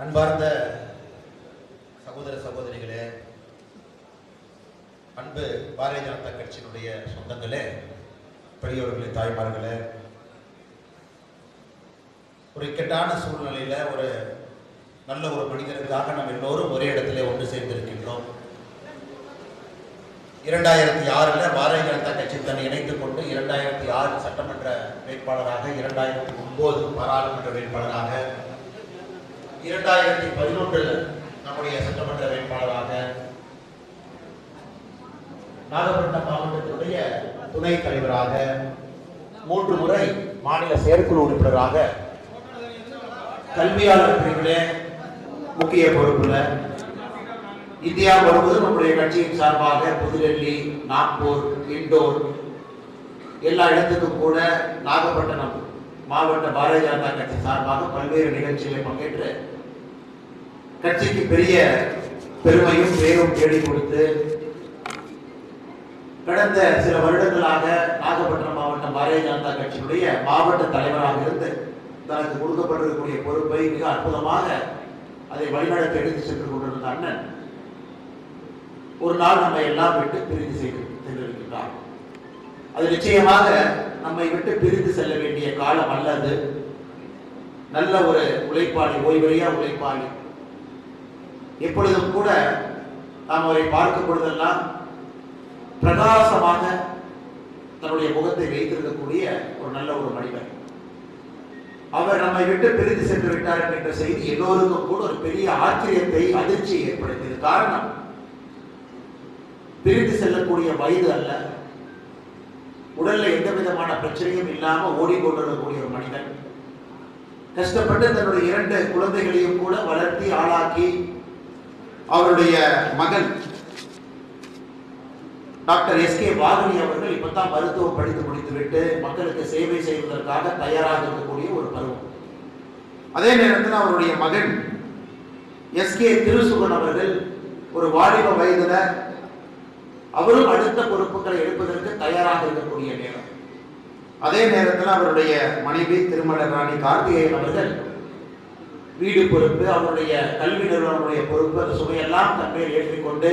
அன்பார்ந்த சகோதர சகோதரிகளே அன்பு பாரதிய ஜனதா கட்சியினுடைய சொந்தங்களே பெரியவர்களே தாய்மார்களே ஒரு இக்கட்டான சூழ்நிலையில் ஒரு நல்ல ஒரு மனிதனுக்காக நாம் எல்லோரும் ஒரே இடத்துல ஒன்று சேர்ந்திருக்கின்றோம். இரண்டாயிரத்தி ஆறுல பாரதிய ஜனதா கட்சி தன்னை இணைத்துக் கொண்டு இரண்டாயிரத்தி ஆறு சட்டமன்ற வேட்பாளராக இரண்டாயிரத்தி ஒன்பது பாராளுமன்ற வேட்பாளராக இரண்டாயிரத்தி பதினொன்றில் நம்முடைய சட்டமன்ற வேட்பாளராக நாகப்பட்டினம் மாவட்டத்தினுடைய துணைத் தலைவராக மூன்று முறை மாநில செயற்குழு உறுப்பினராக கல்வியாளர் பிரிவிலே முக்கிய பொறுப்புல இந்தியா முழுவதும் நம்முடைய கட்சியின் சார்பாக புதுடெல்லி நாக்பூர் இண்டோர் எல்லா இடத்துக்கும் கூட நாகப்பட்டினம் மாவட்ட பாரதிய ஜனதா கட்சி சார்பாக பல்வேறு நிகழ்ச்சிகளை பங்கேற்று கட்சிக்கு பெரிய பெருமையும் பேரும் தேடி கொடுத்து கடந்த சில வருடங்களாக நாகப்பட்டினம் மாவட்டம் பாரதிய ஜனதா கட்சியினுடைய மாவட்ட தலைவராக இருந்து தனக்கு கொடுக்கப்பட்டிருக்கக்கூடிய பொறுப்பை மிக அற்புதமாக அதை வழிநடத்த எடுத்து சென்று கொண்டிருந்த அண்ணன் ஒரு நாள் நம்மை எல்லாம் விட்டு பிரிந்து சென்றிருக்கின்றார். அது நிச்சயமாக நம்மை விட்டு பிரிந்து செல்ல வேண்டிய காலம் அல்லது நல்ல ஒரு உழைப்பாளி ஓய்வறியா உழைப்பாளி எப்பொழுதும் கூட நாம் அவரை பார்க்கும் பொழுதெல்லாம் பிரகாசமாக தன்னுடைய முகத்தை வைத்திருக்கக்கூடிய ஒரு நல்ல ஒரு மனிதர். அவர் நம்மை விட்டு பிரிந்து சென்று விட்டார் என்ற செய்தி எல்லோருக்கும் கூட ஒரு பெரிய ஆச்சரியத்தை அதிர்ச்சியை ஏற்படுத்தியது. காரணம் பிரிந்து செல்லக்கூடிய வயது அல்ல. உடல்ல எந்த விதமான பிரச்சனையும் இல்லாம ஓடிக்கொண்டிருக்கக்கூடிய ஒரு மனிதன். கஷ்டப்பட்டு தன்னுடைய இரண்டு குழந்தைகளையும் கூட வளர்த்தி ஆளாக்கி அவருடைய மகன் டாக்டர் எஸ் கே வாகனி அவர்கள் இப்பதான் மருத்துவம் படித்து முடித்துவிட்டு மக்களுக்கு சேவை செய்வதற்காக தயாராக இருக்கக்கூடிய ஒரு பருவம். அதே நேரத்தில் அவருடைய மகன் எஸ் கே திருசுகன் அவர்கள் ஒரு வாலிப வயதுல அவரும் அடுத்த பொறுப்புகளை எடுப்பதற்கு தயாராக இருக்கக்கூடிய நேரம். அதே நேரத்தில் அவருடைய மனைவி திருமலர் ராணி கார்த்திகேயன் அவர்கள் வீடு பொறுப்பு அவருடைய கல்வி நிறுவனங்களுடைய பொறுப்பு அந்த சுமையெல்லாம் தன்மையில் ஏற்றிக்கொண்டு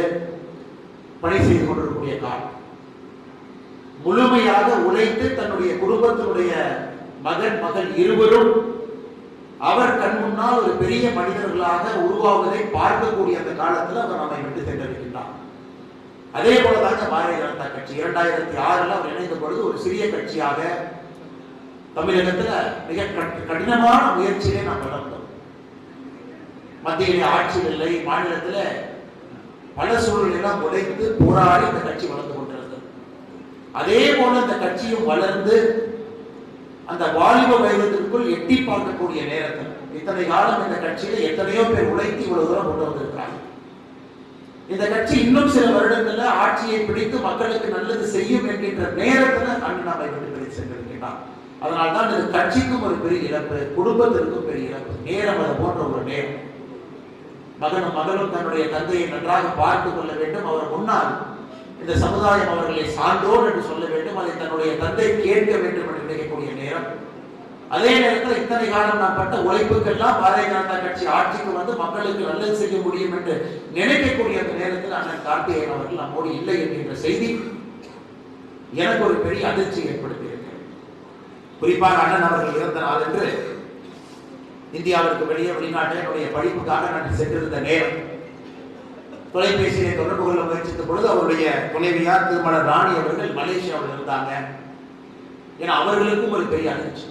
பணி செய்து கொண்டிருக்கக்கூடிய காலம். முழுமையாக உழைத்து தன்னுடைய குடும்பத்தினுடைய மகன் மகள் இருவரும் அவர் கண் முன்னால் ஒரு பெரிய மனிதர்களாக உருவாவதை பார்க்கக்கூடிய அந்த காலத்தில் அவர் நம்மை விட்டு சென்றிருக்கின்றார் அதே போலதாங்க பாரதிய ஜனதா கட்சி. இரண்டாயிரத்தி ஆறுல அவர் இணைந்த பொழுது ஒரு சிறிய கட்சியாக தமிழகத்துல மிக கட்- கடினமான முயற்சியிலே நாம் வளர்ந்தோம். மத்தியிலே ஆட்சி இல்லை மாநிலத்தில் பல சூழ்நிலாம் உடைத்து போராடி இந்த கட்சி வளர்ந்து கொண்டிருந்தது. அதே போல இந்த கட்சியும் வளர்ந்து அந்த வாலிப வயதிற்குள் எட்டி பார்க்கக்கூடிய நேரத்தில் இத்தனை காலம் இந்த கட்சியில எத்தனையோ பேர் உழைத்து இவ்வளவு தூரம் கொண்டு வந்திருக்கிறாங்க இந்த கட்சி இன்னும் சில வருடங்கள்ல ஆட்சியை பிடித்து மக்களுக்கு நல்லது செய்யும் என்கின்ற நேரத்துல அண்ணன் நம்மை விட்டு பிரித்து சென்றிருக்கிறார் அதனால்தான் இது கட்சிக்கும் ஒரு பெரிய இழப்பு குடும்பத்திற்கும் பெரிய இழப்பு நேரம் அது போன்ற ஒரு நேரம். மகனும் மகளும் தன்னுடைய தந்தையை நன்றாக பார்த்து கொள்ள வேண்டும். அவர் முன்னால் இந்த சமுதாயம் அவர்களை சான்றோர் என்று சொல்ல வேண்டும். அதை தன்னுடைய தந்தை கேட்க வேண்டும் என்று நினைக்கக்கூடிய நேரம். அதே நேரத்தில் இத்தனை காலம் நான் பட்ட உழைப்புக்கெல்லாம் பாரதிய ஜனதா கட்சி ஆட்சிக்கு வந்து மக்களுக்கு நல்லது செய்ய முடியும் என்று நினைக்கக்கூடிய அந்த நேரத்தில் அண்ணன் கார்த்திகேயன் அவர்கள் நம்மோடு இல்லை என்கின்ற செய்தி எனக்கு ஒரு பெரிய அதிர்ச்சி ஏற்படுத்தியிருக்கிறது. குறிப்பாக அண்ணன் அவர்கள் இறந்த நாள் என்று இந்தியாவிற்கு வெளியே வெளிநாட்டில் என்னுடைய படிப்புக்காக நான் சென்றிருந்த நேரம் தொலைபேசியை தொடர்பு கொள்ள முயற்சித்த பொழுது அவருடைய துணைவியார் திருமண ராணி அவர்கள் மலேசியாவில் இருந்தாங்க. ஏன்னா அவர்களுக்கும் ஒரு பெரிய அதிர்ச்சி.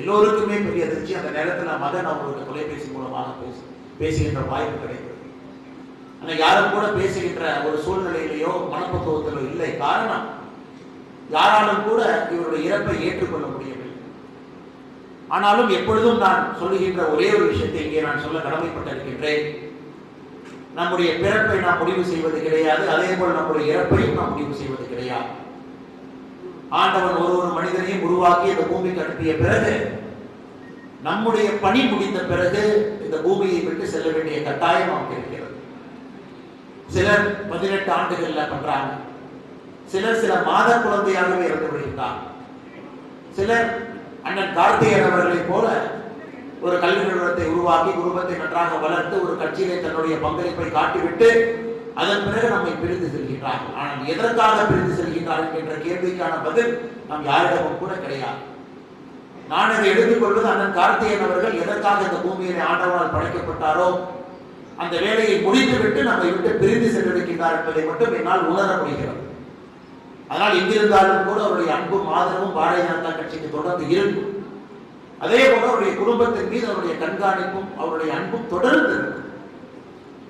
எல்லோருக்குமே பெரிய அதிர்ச்சி. அந்த நேரத்தில் மகன் அவர்களுடைய தொலைபேசி மூலமாக பேசி பேசுகின்ற வாய்ப்பு கிடைக்கிறது ஆனால் யாரும் கூட பேசுகின்ற ஒரு சூழ்நிலையிலேயோ மனப்பக்குவத்திலோ இல்லை. காரணம் யாராலும் கூட இவருடைய இறப்பை ஏற்றுக்கொள்ள முடியவில்லை. ஆனாலும் எப்பொழுதும் நான் சொல்லுகின்ற ஒரே ஒரு விஷயத்தை இங்கே நான் சொல்ல கடமைப்பட்டிருக்கின்றேன். நம்முடைய பிறப்பை நாம் முடிவு செய்வது கிடையாது அதே போல் நம்முடைய இறப்பையும் நாம் முடிவு செய்வது கிடையாது. ஆண்டவன் ஒரு ஒரு மனிதனையும் உருவாக்கி இந்த பூமிக்கு அனுப்பிய பிறகு நம்முடைய பணி முடிந்த பிறகு இந்த பூமியை விட்டு செல்ல வேண்டிய கட்டாயம் நமக்கு இருக்கிறது. சிலர் பதினெட்டு ஆண்டுகள்ல பண்றாங்க. சிலர் சில மாத குழந்தையாகவே இறந்து விடுகின்றார் சிலர் அண்ணன் கார்த்திகேயன் அவர்களைப் போல ஒரு கல்வி நிறுவனத்தை உருவாக்கி குடும்பத்தை நன்றாக வளர்த்து ஒரு கட்சியிலே தன்னுடைய பங்களிப்பை காட்டிவிட்டு அதன் பிறகு நம்மை பிரிந்து செல்கின்றார்கள். ஆனால் எதற்காக பிரிந்து செல்கின்றார்கள் என்ற கேள்விக்கான பதில் நம் யாரிடமும் கூட கிடையாது. நான் இதை எடுத்துக்கொள்வது அண்ணன் கார்த்திகேயன் அவர்கள் எதற்காக இந்த பூமியிலே ஆண்டவனால் படைக்கப்பட்டாரோ அந்த வேலையை முடித்துவிட்டு நம்மை விட்டு பிரிந்து சென்றிருக்கின்றார் என்பதை மட்டும் என்னால் உணர முடிகிறது. அதனால் எங்கிருந்தாலும் கூட அவருடைய அன்பும் ஆதரவும் பாரதிய ஜனதா கட்சிக்கு தொடர்ந்து இருக்கும். அதே போல அவருடைய குடும்பத்தின் மீது அவருடைய கண்காணிப்பும் அவருடைய அன்பும் தொடர்ந்து இருக்கும்.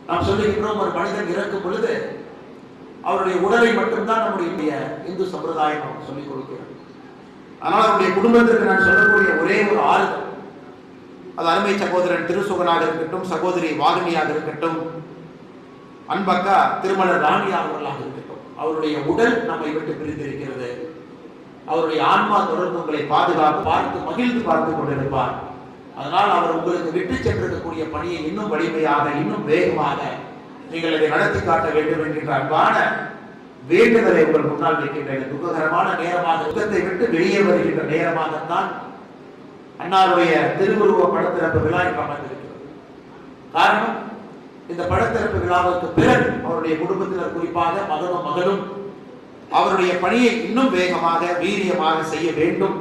நாம் சொல்லுகின்றோம் ஒரு மனிதன் இறக்கும் பொழுது அவருடைய உடலை மட்டும்தான் நம்முடைய இந்து சம்பிரதாயம் சொல்லிக் கொடுக்கிறோம் ஆனால் அவருடைய குடும்பத்திற்கு நான் சொல்லக்கூடிய ஒரே ஒரு ஆறுதல். அது அருமை சகோதரன் திருசுகனாக இருக்கட்டும் சகோதரி வாகினியாக இருக்கட்டும் அன்பக்கா திருமலர் ராணியா அவர்களாக இருக்கட்டும். அவருடைய உடல் நம்மை விட்டு பிரிந்திருக்கிறது. அவருடைய ஆன்மா தொடர்ந்து உங்களை பாதுகாத்து பார்த்து மகிழ்ந்து பார்த்து கொண்டிருப்பார். அதனால் அவர் உங்களுக்கு விட்டு சென்றிருக்கக்கூடிய பணியை இன்னும் வலிமையாக இன்னும் வேகமாக நீங்கள் அதை நடத்தி காட்ட வேண்டும் என்கின்ற அன்பான வேண்டுதலை உங்கள் முன்னால் வைக்கின்றேன் துக்ககரமான நேரமாக துக்கத்தை விட்டு வெளியே வருகின்ற நேரமாகத்தான் அன்னாருடைய திருவுருவ படத்திறப்பு விழா இங்கு அமைந்திருக்கிறது. காரணம் இந்த படத்திறப்பு விழாவுக்கு பிறகு அவருடைய குடும்பத்தினர் குறிப்பாக மகனும் மகளும் அவருடைய பணியை இன்னும் வேகமாக வீரியமாக செய்ய வேண்டும்.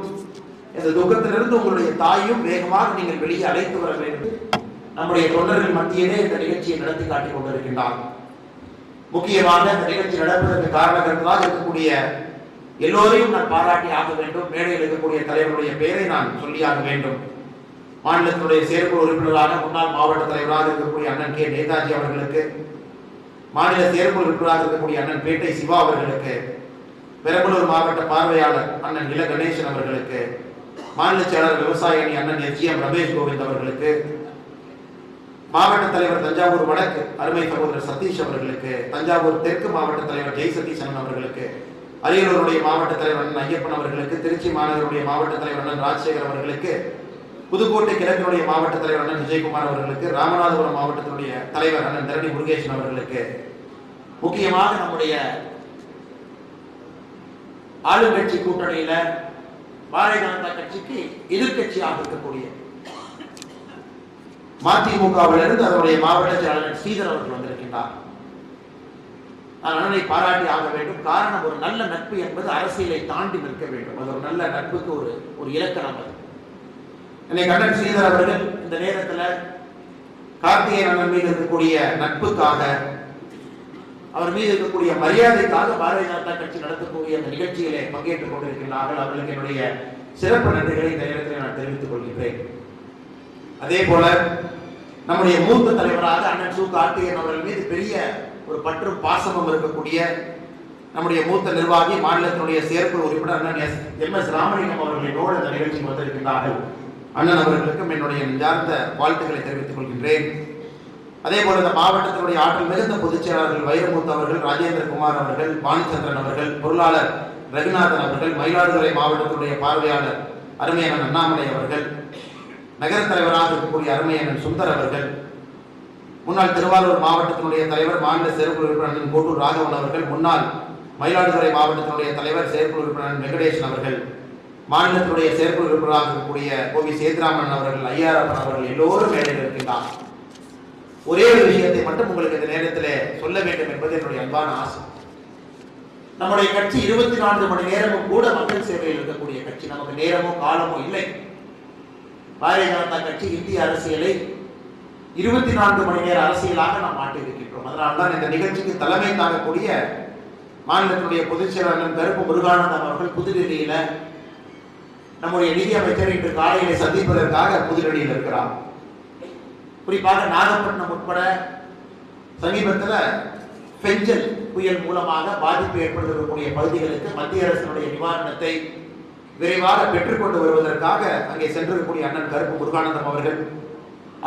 இந்த துக்கத்திலிருந்து உங்களுடைய தாயும் வேகமாக நீங்கள் வெளியே அழைத்து வர வேண்டும். நம்முடைய தொண்டர்கள் மத்தியிலே இந்த நிகழ்ச்சியை நடத்தி காட்டிக் கொண்டிருக்கின்றார். முக்கியமாக இந்த நிகழ்ச்சி நடப்பதற்கு காரணகர்களாக இருக்கக்கூடிய எல்லோரையும் நான் பாராட்டி ஆக வேண்டும். மேடையில் இருக்கக்கூடிய தலைவருடைய பெயரை நான் சொல்லியாக வேண்டும். மாநிலத்தினுடைய செயற்குழு உறுப்பினராக முன்னாள் மாவட்ட தலைவராக இருக்கக்கூடிய அண்ணன் கே. நேதாஜி அவர்களுக்கு மாநில செயற்குழு உறுப்பினராக இருக்கக்கூடிய அண்ணன் பேட்டை சிவா அவர்களுக்கு பெரம்பலூர் மாவட்ட பார்வையாளர் அண்ணன் நில கணேசன் அவர்களுக்கு மாநில செயலாளர் விவசாய அணி அண்ணன் எஸ். எம். ரமேஷ் கோவிந்த் அவர்களுக்கு மாவட்ட தலைவர் தஞ்சாவூர் வடக்கு அருமை சகோதரர் சதீஷ் அவர்களுக்கு தஞ்சாவூர் தெற்கு மாவட்ட தலைவர் ஜெய் சதீசன் அவர்களுக்கு அரியலூருடைய மாவட்ட தலைவர் அண்ணன் ஐயப்பன் அவர்களுக்கு திருச்சி மாநகருடைய மாவட்ட தலைவர் அண்ணன் ராஜசேகர் அவர்களுக்கு புதுக்கோட்டை கிழக்கினுடைய மாவட்ட தலைவர் அண்ணன் விஜயகுமார் அவர்களுக்கு ராமநாதபுரம் மாவட்டத்தினுடைய தலைவர் அண்ணன் தரணி முருகேசன் அவர்களுக்கு முக்கியமாக நம்முடைய ஆளுங்கட்சி கூட்டணியில பாரதிய ஜனதா கட்சிக்கு எதிர்கட்சியாக இருக்கக்கூடிய மதிமுகவிலிருந்து அதனுடைய மாவட்ட செயலாளர் ஸ்ரீதர் அவர்கள் வந்திருக்கின்றார். நான் அண்ணனை பாராட்டி ஆக வேண்டும். காரணம் ஒரு நல்ல நட்பு என்பது அரசியலை தாண்டி நிற்க வேண்டும். அது ஒரு நல்ல நட்புக்கு ஒரு ஒரு இலக்கணம் அது. என்னை கண்ணன் ஸ்ரீதர் அவர்கள் இந்த நேரத்தில் கார்த்திகேயன் அண்ணன் மீது இருக்கக்கூடிய நட்புக்காக அவர் மீது இருக்கக்கூடிய மரியாதைக்காக பாரதிய ஜனதா கட்சி நடத்தக்கூடிய அந்த நிகழ்ச்சியிலே பங்கேற்றுக் கொண்டிருக்கிறார்கள் அவர்களுக்கு என்னுடைய சிறப்பு நன்றிகளை இந்த நேரத்தில் நான் தெரிவித்துக் கொள்கின்றேன். அதே போல நம்முடைய மூத்த தலைவராக அண்ணன் சு. கார்த்திகேயன் அவர்கள் மீது பெரிய ஒரு பற்றும் பாசமும் இருக்கக்கூடிய நம்முடைய மூத்த நிர்வாகி மாநிலத்தினுடைய செயற்குழு உறுப்பினர் அண்ணன் எஸ் எம். எஸ். ராமலிங்கம் அவர்கள் என்னோடு இந்த நிகழ்ச்சிக்கு வந்திருக்கின்றார்கள். அண்ணன் அவர்களுக்கும் என்னுடைய நெஞ்சார்ந்த வாழ்த்துக்களை தெரிவித்துக் கொள்கின்றேன். அதே போல இந்த மாவட்டத்தினுடைய ஆற்றல் மிகுந்த பொதுச் செயலாளர்கள் வைரமுத்து அவர்கள் ராஜேந்திரகுமார் அவர்கள் பாணிச்சந்திரன் அவர்கள் பொருளாளர் ரகுநாதன் அவர்கள் மயிலாடுதுறை மாவட்டத்தினுடைய பார்வையாளர் அருமையண்ணன் அண்ணாமலை அவர்கள் நகர தலைவராக இருக்கக்கூடிய அருமையண்ணன் சுந்தர் அவர்கள் முன்னாள் திருவாரூர் மாவட்டத்தினுடைய தலைவர் மாநில செயற்குழு உறுப்பினர் கோட்டூர் ராகவன் அவர்கள் முன்னாள் மயிலாடுதுறை மாவட்டத்தினுடைய தலைவர் செயற்குழு உறுப்பினர் வெங்கடேசன் அவர்கள் மாநிலத்துடைய செயற்குழு உறுப்பினராக இருக்கக்கூடிய கோவி சேதுராமன் அவர்கள் ஐயாரப்பன் அவர்கள் எல்லோரும் மேடையில் இருக்கின்றார். ஒரே ஒரு விஷயத்தை மட்டும் உங்களுக்கு இந்த நேரத்தில் சொல்ல வேண்டும் என்பது என்னுடைய அன்பான ஆசை. நம்முடைய கட்சி இருபத்தி நான்கு மணி நேரமும் கூட மக்கள் சேவையில் இருக்கக்கூடிய கட்சி. நமக்கு நேரமோ காலமோ இல்லை. பாரதிய ஜனதா கட்சி இந்திய அரசியலை இருபத்தி நான்கு மணி நேர அரசியலாக நாம் மாட்டியிருக்கின்றோம் அதனால்தான் இந்த நிகழ்ச்சிக்கு தலைமை தாங்கக்கூடிய மாநிலத்தினுடைய பொதுச் செயலாளர் கருப்பு முருகானந்தம் அவர்கள் புதுடெல்லியில நம்முடைய நிதி அமைச்சர் இன்று காலையில சந்திப்பதற்காக புதுடெல்லியில் இருக்கிறார். குறிப்பாக நாகப்பட்டினம் உட்பட சமீபத்தில் பெஞ்சல் புயல் மூலமாக பாதிப்பு ஏற்படுத்தக்கூடிய பகுதிகளுக்கு மத்திய அரசினுடைய நிவாரணத்தை விரைவாக பெற்றுக்கொண்டு வருவதற்காக அங்கே சென்றிருக்கக்கூடிய அண்ணன் கருப்பு முருகானந்தம் அவர்கள்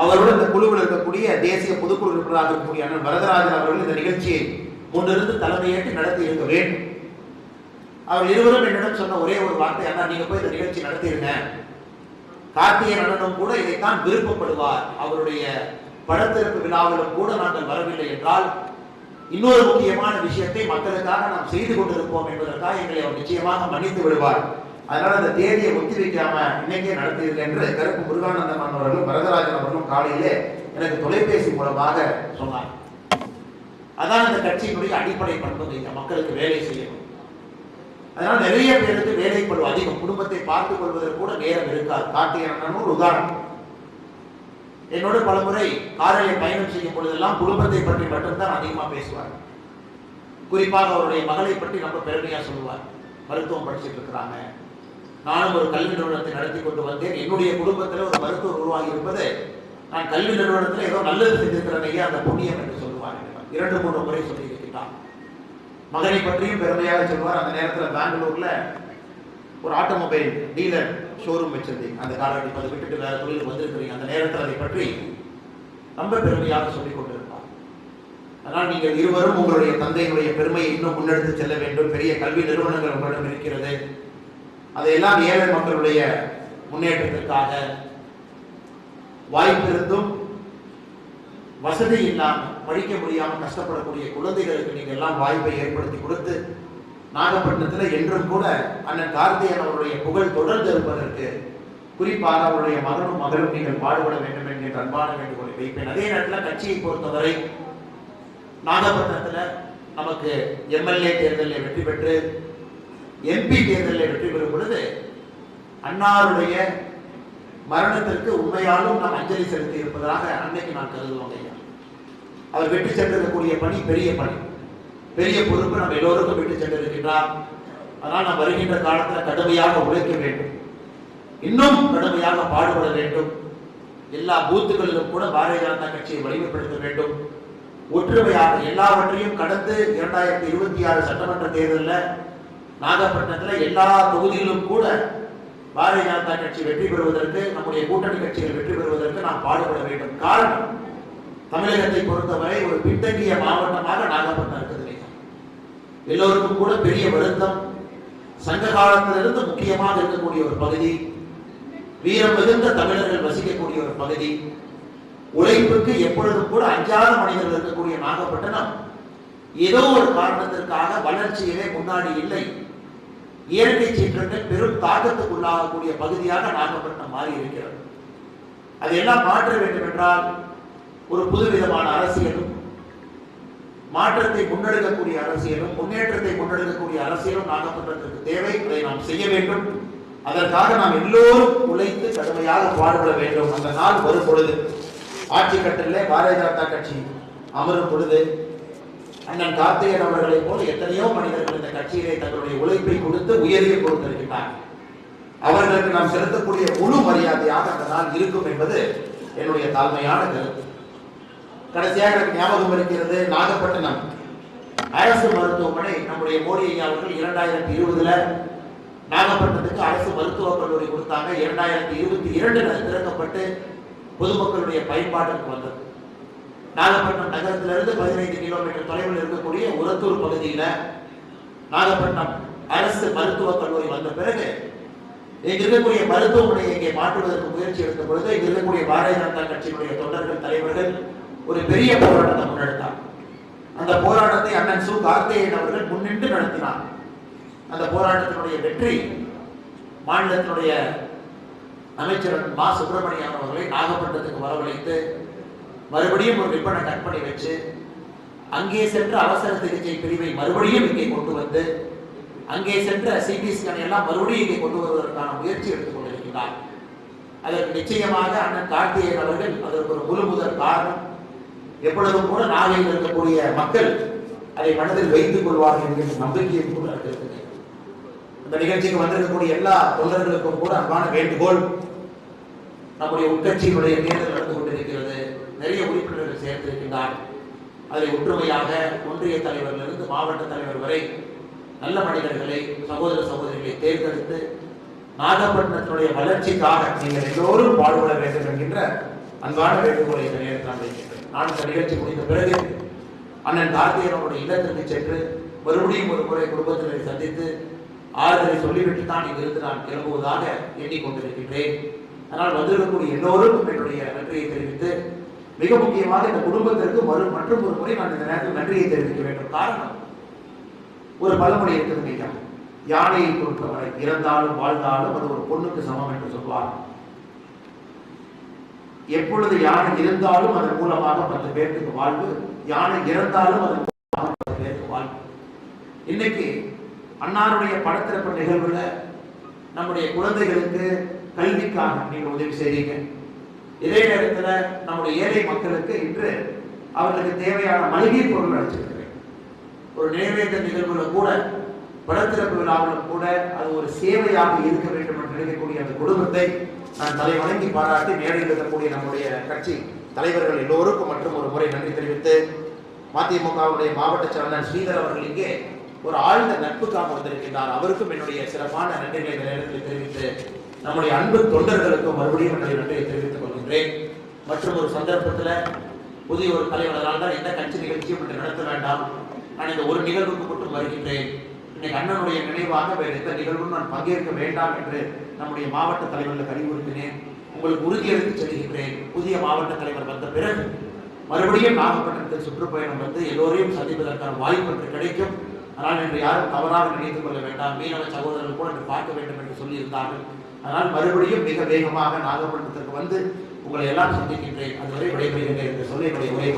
அவரோடு இந்த குழுவில் இருக்கக்கூடிய தேசிய பொதுக்குழு உறுப்பினராக இருக்கக்கூடிய அண்ணன் வரதராஜன் அவர்கள் இந்த நிகழ்ச்சியை முன்னிருந்து தலைமையேற்று நடத்தி இருக்க வேண்டும். அவர் இருவரும் என்னிடம் சொன்ன ஒரே ஒரு வார்த்தை அண்ணா நீங்க போய் இந்த நிகழ்ச்சி நடத்திருங்க. கார்த்திகேயன் அண்ணனும் கூட இதைத்தான் விருப்பப்படுவார். அவருடைய படத்திறப்பு விழாவிலும் கூட நாங்கள் வரவில்லை என்றால் இன்னொரு முக்கியமான விஷயத்தை மக்களுக்காக நாம் செய்து கொண்டிருப்போம் என்பதற்காக எங்களை அவர் நிச்சயமாக மன்னித்து விடுவார். அதனால அந்த தேதியை ஒத்தி வைக்காம இன்னைக்கே நடத்தியது என்று கருப்பு முருகானந்தம் அவர்களும் வரதராஜன் அவர்களும் காலையிலே எனக்கு தொலைபேசி மூலமாக சொன்னார். அதான் இந்த கட்சியினுடைய அடிப்படை பண்பு. மக்களுக்கு வேலை செய்யணும். அதனால் நிறைய பேருக்கு வேலை வேலைப்பளு அதிகம். குடும்பத்தை பார்த்துக் கொள்வதற்கு கூட நேரம் இருக்காது. கார்த்திகேயன் ஒரு உதாரணம். என்னோட பலமுறை காரில் பயணம் செய்யும் பொழுதெல்லாம் குடும்பத்தை பற்றி மட்டும்தான் அதிகமாக பேசுவார். குறிப்பாக அவருடைய மகளை பற்றி ரொம்ப பெருமையாக சொல்லுவார். மருத்துவம் படிச்சுட்டு இருக்கிறாங்க. நானும் ஒரு கல்வி நிறுவனத்தை நடத்தி கொண்டு வந்தேன். என்னுடைய குடும்பத்தில் ஒரு மருத்துவர் உருவாகி இருப்பது நான் கல்வி நிறுவனத்தில் ஏதோ நல்லது செஞ்சிருக்கிறேன் அந்த புண்ணியம் என்று சொல்லுவார். இரண்டு மூன்று முறை சொல்லியிருக்கிறேன். மகனை பற்றியும் பெருமையாக சொல்வார் அந்த நேரத்தில் பெங்களூர்ல ஒரு ஆட்டோமொபைல் டீலர் ஷோரூம் வச்சிருந்தீங்க அந்த காலகட்டத்தில் அதை விட்டுட்டு வேற தொழில் வந்திருக்கிறீங்க. அந்த நேரத்தில் அதை பற்றி ரொம்ப பெருமையாக சொல்லிக் கொண்டிருப்பார். அதனால் நீங்கள் இருவரும் உங்களுடைய தந்தையினுடைய பெருமையை இன்னும் முன்னெடுத்து செல்ல வேண்டும். பெரிய கல்வி நிறுவனங்கள் உங்களிடம் இருக்கிறது. அதையெல்லாம் ஏழை மக்களுடைய முன்னேற்றத்திற்காக வாய்ப்பிருந்தும் வசதி இல்லாமல் படிக்க முடியாமல் கஷ்டப்படக்கூடிய குழந்தைகளுக்கு நீங்கள் எல்லாம் வாய்ப்பை ஏற்படுத்தி கொடுத்து நாகப்பட்டினத்தில் என்றும் கூட அண்ணன் கார்த்தியன் அவருடைய புகழ் தொடர்ந்து இருப்பதற்கு குறிப்பாக அவருடைய மகனும் மகளும் நீங்கள் பாடுபட வேண்டும் என்று அன்பான வேண்டுகோளை வைப்பேன். அதே நேரத்தில் கட்சியை பொறுத்தவரை நாகப்பட்டினத்தில் நமக்கு எம்எல்ஏ தேர்தலில் வெற்றி பெற்று எம்பி தேர்தலில் வெற்றி பெறும் பொழுது அன்னாருடைய மரணத்திற்கு உண்மையாலும் நாம் அஞ்சலி செலுத்தி இருப்பதாக அன்னைக்கு நான் கருதுவோம் ஐயா. அவர் வெற்றி சென்றிருக்கக்கூடிய பணி பெரிய பணி. பெரிய பொறுப்பு நம்ம எல்லோருக்கும் விட்டு சென்றிருக்கின்றார் அதனால் நாம் வருகின்ற காலத்தில் கடுமையாக உழைக்க வேண்டும். இன்னும் கடுமையாக பாடுபட வேண்டும். எல்லா பூத்துகளிலும் கூட பாரதிய ஜனதா கட்சியை வலிமைப்படுத்த வேண்டும். ஒற்றுமையாக எல்லாவற்றையும் கடந்து இரண்டாயிரத்தி இருபத்தி ஆறு சட்டமன்ற தேர்தலில் நாகப்பட்டினத்தில் எல்லா தொகுதியிலும் கூட பாரதிய ஜனதா கட்சி வெற்றி பெறுவதற்கு நம்முடைய கூட்டணி கட்சிகள் வெற்றி பெறுவதற்கு நாம் பாடுபட வேண்டும். காரணம் தமிழகத்தை பொறுத்தவரை ஒரு பின்தங்கிய மாவட்டமாக நாகப்பட்டினம் இருக்கிறது. எல்லோருக்கும் கூட பெரிய வருத்தம். சங்க காலத்திலிருந்து முக்கியமாக இருக்கக்கூடிய ஒரு பகுதி. வீரம் மிகுந்த தமிழர்கள் வசிக்கக்கூடிய ஒரு பகுதி. உழைப்புக்கு எப்பொழுதும் கூட அஞ்சாத மனிதர்கள் இருக்கக்கூடிய நாகப்பட்டினம். ஏதோ ஒரு காரணத்திற்காக வளர்ச்சியிலே முன்னாடி இல்லை. இயற்கை சீற்றங்கள் பெரும் தாக்கத்துக்குள்ளாகக்கூடிய பகுதியாக நாகப்பட்டினம் மாறி இருக்கிறது. அதையெல்லாம் மாற்ற வேண்டும் என்றால் ஒரு புதுவிதமான அரசியலும் மாற்றத்தை முன்னெடுக்கக்கூடிய அரசியலும் முன்னேற்றத்தை முன்னெடுக்கக்கூடிய அரசியலும் நாகப்பட்டினத்திற்கு தேவை. அதை நாம் செய்ய வேண்டும். அதற்காக நாம் எல்லோரும் உழைத்து கடுமையாக பாடுபட வேண்டும். அந்த நாள் வரும் பொழுது ஆட்சி கட்டிலே பாரதிய ஜனதா கட்சி அமரும் பொழுது அண்ணன் கார்த்திகன் அவர்களைப் போல் எத்தனையோ மனிதர்கள் இந்த கட்சியிலே தங்களுடைய உழைப்பை கொடுத்து உயரிய கொடுத்திருக்கிறார்கள் அவர்களுக்கு நாம் செலுத்தக்கூடிய முழு மரியாதையாக அந்த நாள் இருக்கும் என்பது என்னுடைய தாழ்மையான கருத்து. கடைசியாக எனக்கு ஞாபகம் இருக்கிறது நாகப்பட்டினம். அரசு மருத்துவமனை நம்முடைய மோடி ஐயா அவர்கள் இரண்டாயிரத்தி இருபதுல நாகப்பட்டினத்துக்கு அரசு மருத்துவக் கல்லூரி கொடுத்தாங்க. இரண்டாயிரத்தி இருபத்தி இரண்டுல திறக்கப்பட்டு பொதுமக்களுடைய பயன்பாட்டிற்கு வந்தது. நாகப்பட்டினம் நகரத்திலிருந்து பதினைந்து கிலோமீட்டர் தொலைவில் இருக்கக்கூடிய உரத்தூர் பகுதியில நாகப்பட்டினம் அரசு மருத்துவக் கல்லூரி வந்த பிறகு இங்க இருக்கக்கூடிய மருத்துவமனையை இங்கே மாற்றுவதற்கு முயற்சி எடுத்த பொழுது இங்க இருக்கக்கூடிய பாரதிய ஜனதா கட்சியினுடைய தொண்டர்கள் தலைவர்கள் ஒரு பெரிய போராட்டத்தை முன்னெடுத்தார் அந்த போராட்டத்தை அண்ணன் சு. கார்த்தேயன் அவர்கள் முன்னின்று நடத்தினார். அந்த போராட்டத்தினுடைய வெற்றி மாநிலத்தினுடைய அமைச்சர் மா. சுப்பிரமணியன் அவர்களை நாகப்பட்டினத்துக்கு வரவழைத்து மறுபடியும் ஒரு ரிப்பனை கட் பண்ணி வச்சு அங்கே சென்ற அவசர சிகிச்சை பிரிவை மறுபடியும் இங்கே கொண்டு வந்து அங்கே சென்ற சிடி ஸ்கேன் எல்லாம் மறுபடியும் இங்கே கொண்டு வருவதற்கான முயற்சி எடுத்துக் கொண்டிருக்கிறார். அதற்கு நிச்சயமாக அண்ணன் கார்த்திகேயன் அவர்கள் அதற்கு ஒரு முழு முதல் காரணம். எப்பொழுதும் கூட நாகையில் இருக்கக்கூடிய மக்கள் அதை மனதில் வைத்துக் கொள்வார்கள் என்கிற நம்பிக்கையும் கூட இருக்கிறது இருக்குது. இந்த நிகழ்ச்சிக்கு வந்திருக்கக்கூடிய எல்லா தொண்டர்களுக்கும் கூட அன்பான வேண்டுகோள். நம்முடைய உட்கட்சியினுடைய தேர்தல் இருந்தார் அதில் ஒற்றுமையாக ஒன்றிய தலைவரிலிருந்து மாவட்ட தலைவர் வரை நல்ல மனிதர்களை சகோதர சகோதரிகளை தேர்ந்தெடுத்து நாகப்பட்டினத்தினுடைய வளர்ச்சிக்காக நீங்கள் எல்லோரும் பாடுபட வேண்டும் என்கின்ற அன்பான வேண்டுகோளை இந்த நேரத்தில் நான் வைக்கின்றேன். நான் இந்த நிகழ்ச்சி முடிந்த பிறகு அண்ணன் கார்த்திகேயன் இல்லத்திற்கு சென்று மறுபடியும் ஒரு முறை குடும்பத்தினரை சந்தித்து ஆறுதலை சொல்லிவிட்டு தான் இங்கிருந்து நான் கிளம்புவதாக எண்ணிக்கொண்டிருக்கின்றேன். அதனால் வந்திருக்கக்கூடிய எல்லோருக்கும் என்னுடைய நன்றியை தெரிவித்து மிக முக்கியமாக இந்த குடும்பத்திற்கு மறு மற்றும் ஒரு முறை நான் இந்த நேரத்தில் நன்றியை தெரிவிக்க வேண்டும். காரணம் ஒரு பழமொழி இருக்குது ஐயா யானையை பொறுத்தவரை இறந்தாலும் வாழ்ந்தாலும் அது ஒரு பொண்ணுக்கு சமம் என்று சொல்வார். எப்பொழுது யானை இருந்தாலும் அதன் மூலமாக பத்து பேருக்கு வாழ்வு யானை இறந்தாலும் அதன் மூலமாக பத்து பேருக்கு வாழ்வு. இன்னைக்கு அன்னாருடைய படத்திறப்பு நிகழ்வுல நம்முடைய குழந்தைகளுக்கு கல்விக்காக நீங்கள் உதவி செய்றீங்க. இதே நேரத்தில் நம்முடைய ஏழை மக்களுக்கு இன்று அவர்களுக்கு தேவையான மளிகை பொருள் அளிச்சிருக்கிறேன் ஒரு நினைவேந்த நிகழ்வுல கூட படத்திறப்பு விழாவிலும் கூட அது ஒரு சேவையாக இருக்க வேண்டும் என்று நினைக்கக்கூடிய அந்த குடும்பத்தை நான் தலை வணங்கி பாராட்டி மேடையில் இருக்கக்கூடிய நம்முடைய கட்சி தலைவர்கள் எல்லோருக்கும் மற்றும் ஒரு முறை நன்றி தெரிவித்து மதிமுகவுடைய மாவட்ட செயலாளர் ஸ்ரீதர் அவர்கள் இங்கே ஒரு ஆழ்ந்த நட்புக்காக வந்திருக்கின்றார். அவருக்கும் என்னுடைய சிறப்பான நன்றிகளை இந்த நேரத்தில் தெரிவித்து நம்முடைய அன்பு தொண்டர்களுக்கும் மறுபடியும் என்னுடைய நன்றியை தெரிவித்துக் கொள்கின்றேன். மற்றும் ஒரு சந்தர்ப்பத்தில் புதிய ஒரு தலைவர்களால் தான் எந்த கட்சி நிகழ்ச்சியும் இன்று நடத்த வேண்டாம். நான் இந்த ஒரு நிகழ்வுக்கு மட்டும் வருகின்றேன். இன்னைக்கு அண்ணனுடைய நினைவாக வேறு எந்த நிகழ்வும் நான் பங்கேற்க வேண்டாம் என்று நம்முடைய மாவட்ட தலைவர்களுக்கு அறிவுறுத்தினேன். உங்களுக்கு உறுதியளித்து செல்கின்றேன். புதிய மாவட்ட தலைவர் வந்த பிறகு மறுபடியும் நாகப்பட்டினத்தில் சுற்றுப்பயணம் வந்து எல்லோரையும் சந்திப்பதற்கான வாய்ப்பு என்று கிடைக்கும். ஆனால் இன்று யாரும் தவறாக நினைத்துக் கொள்ள வேண்டாம். மீனவ சகோதரர்கள் கூட பார்க்க வேண்டும் என்று சொல்லியிருந்தார்கள். ஆனால் மறுபடியும் மிக வேகமாக நாகப்பட்டினத்திற்கு வந்து உங்களை எல்லாம் சந்திக்கின்றேன். அதுவரை விடைபெறுகின்றேன் என்று சொல்லி என்னுடைய உரை